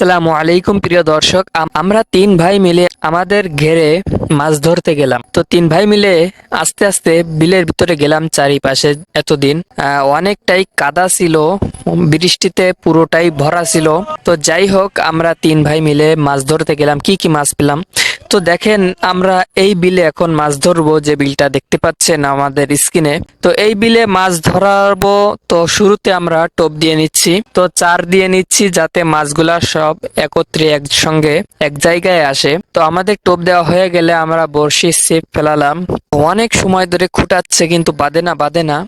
আসসালামু আলাইকুম, প্রিয় দর্শক। আমরা তিন ভাই মিলে আমাদের ঘেরে মাছ ধরতে গেলাম। তো তিন ভাই মিলে আস্তে আস্তে বিলের ভিতরে গেলাম চারিপাশে এতদিন। অনেকটাই কাদা ছিল, বৃষ্টিতে পুরোটাই ভরা ছিল। তো যাই হোক, আমরা তিন ভাই মিলে মাছ ধরতে গেলাম। কি কি মাছ পেলাম? তো দেখেন, আমরা এই বিলে এখন মাছ ধরবো যে বিলটা দেখতে পাচ্ছেন আমাদের স্ক্রিনে। তো এই বিলে মাছ ধরাবো, তো শুরুতে আমরা টোপ দিয়ে নিচ্ছি। তো চার দিয়ে নিচ্ছি যাতে মাছগুলা সব একত্রে একসঙ্গে এক জায়গায় আসে। তো আমাদের টোপ দেওয়া হয়ে গেলে আমরা বড়শি সেপ ফেলালাম। অনেক সময় ধরে খুঁটাচ্ছে কিন্তু বাদে না বাদে না।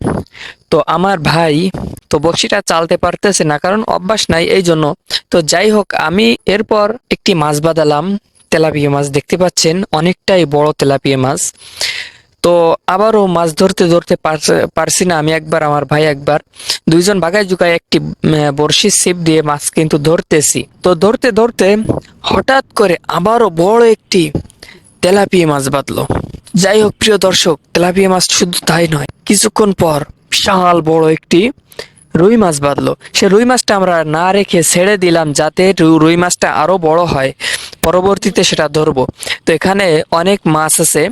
তো আমার ভাই তো বড়শিটা চালতে পারতেছে না, কারণ অভ্যাস নাই এই জন্য তো যাই হোক, আমি এরপর একটি মাছ বাঁধালাম। তেলাপিয়া মাছ দেখতে পাচ্ছেন অনেকটাই বড় তেলাপিয়া মাছ। তো আবারও মাছ ধরতে ধরতে পারছে- না আমি একবার আমার ভাই একবার। দুইজন বাগায় জুগায় একটি উম, বড়শির ছিপ দিয়ে মাছ কিন্তু ধরতেছি। তো ধরতে ধরতে হঠাৎ করে আবারও বড় একটি তেলাপিয়া মাছ বাঁধলো। যাই হোক প্রিয় দর্শক তেলাপিয়া মাছ শুধু তাই নয় কিছুক্ষণ পর বিশাল বড় একটি রুই মাছ বাঁধলো। সে রুই মাছটা আমরা না রেখে ছেড়ে দিলাম যাতে রুই মাছটা আরও বড় হয়। পরবর্তীতে সেটা ধরবো। তো এখানে অনেক মাছ আছে।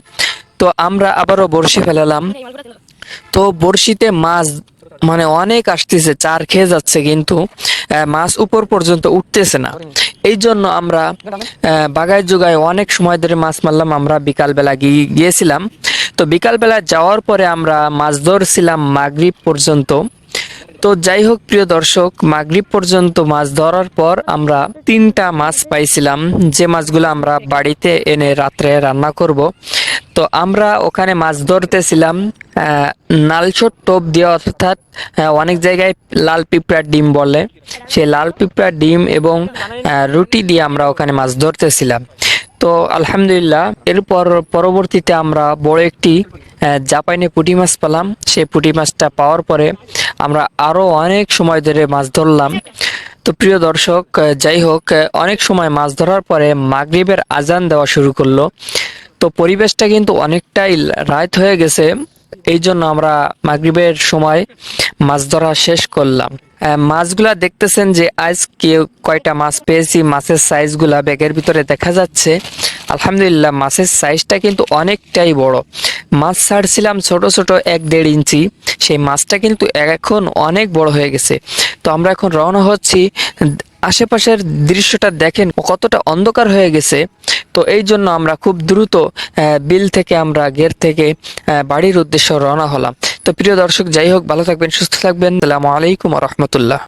তো আমরা আবারও বড়শি ফেলালাম। তো বড়শিতে মাছ মানে অনেক আসতেছে, চার খেয়ে যাচ্ছে কিন্তু মাছ উপর পর্যন্ত উঠতেছে না। এই জন্য আমরা বাগায় জোগায় অনেক সময় ধরে মাছ মারলাম। আমরা বিকালবেলা গিয়ে গিয়েছিলাম। তো বিকালবেলা যাওয়ার পরে আমরা মাছ ধরছিলাম মাগরিব পর্যন্ত। তো যাই হোক, প্রিয় দর্শক, মাগরিব পর্যন্ত মাছ ধরার পর আমরা তিনটা মাছ পাইছিলাম। যে মাছগুলো আমরা বাড়িতে এনে রাত্রে রান্না করব। তো আমরা ওখানে মাছ ধরতেছিলাম নালচোর টোপ দিয়ে, অর্থাৎ অনেক জায়গায় লাল পিঁপড়ার ডিম বলে। সেই লাল পিঁপড়ার ডিম এবং রুটি দিয়ে আমরা ওখানে মাছ ধরতেছিলাম। তো আলহামদুলিল্লাহ, এরপর পরবর্তীতে আমরা বড় একটি জাপানি পুঁটি মাছ পেলাম। সেই পুঁটি মাছটা পাওয়ার পরে আমরা আরও অনেক সময় ধরে মাছ ধরলাম। তো প্রিয় দর্শক যাই হোক অনেক সময় মাছ ধরার পরে মাগরিবের আজান দেওয়া শুরু করল। তো পরিবেশটা কিন্তু অনেকটাই রাত হয়ে গেছে। এই জন্য আমরা মাগরিবের সময় মাছ ধরা শেষ করলাম। মাছগুলা দেখতেছেন যে আজ কে কয়টা মাছ পেয়েছি, মাছের সাইজগুলা ব্যাগের ভিতরে দেখা যাচ্ছে। আলহামদুলিল্লাহ, মাছের সাইজটা কিন্তু অনেকটাই বড়। মাছ ছাড়ছিলাম ছোট ছোট এক দেড় ইঞ্চি। সেই মাছটা কিন্তু এখন অনেক বড় হয়ে গেছে। তো আমরা এখন রওনা হচ্ছি। আশেপাশের দৃশ্যটা দেখেন কতটা অন্ধকার হয়ে গেছে। তো এই জন্য আমরা খুব দ্রুত বিল থেকে আমরা গের থেকে বাড়ির উদ্দেশ্যে রওনা হলাম। তো প্রিয় দর্শক যাই হোক ভালো থাকবেন সুস্থ থাকবেন। আসসালামু আলাইকুম রহমতুল্লাহ।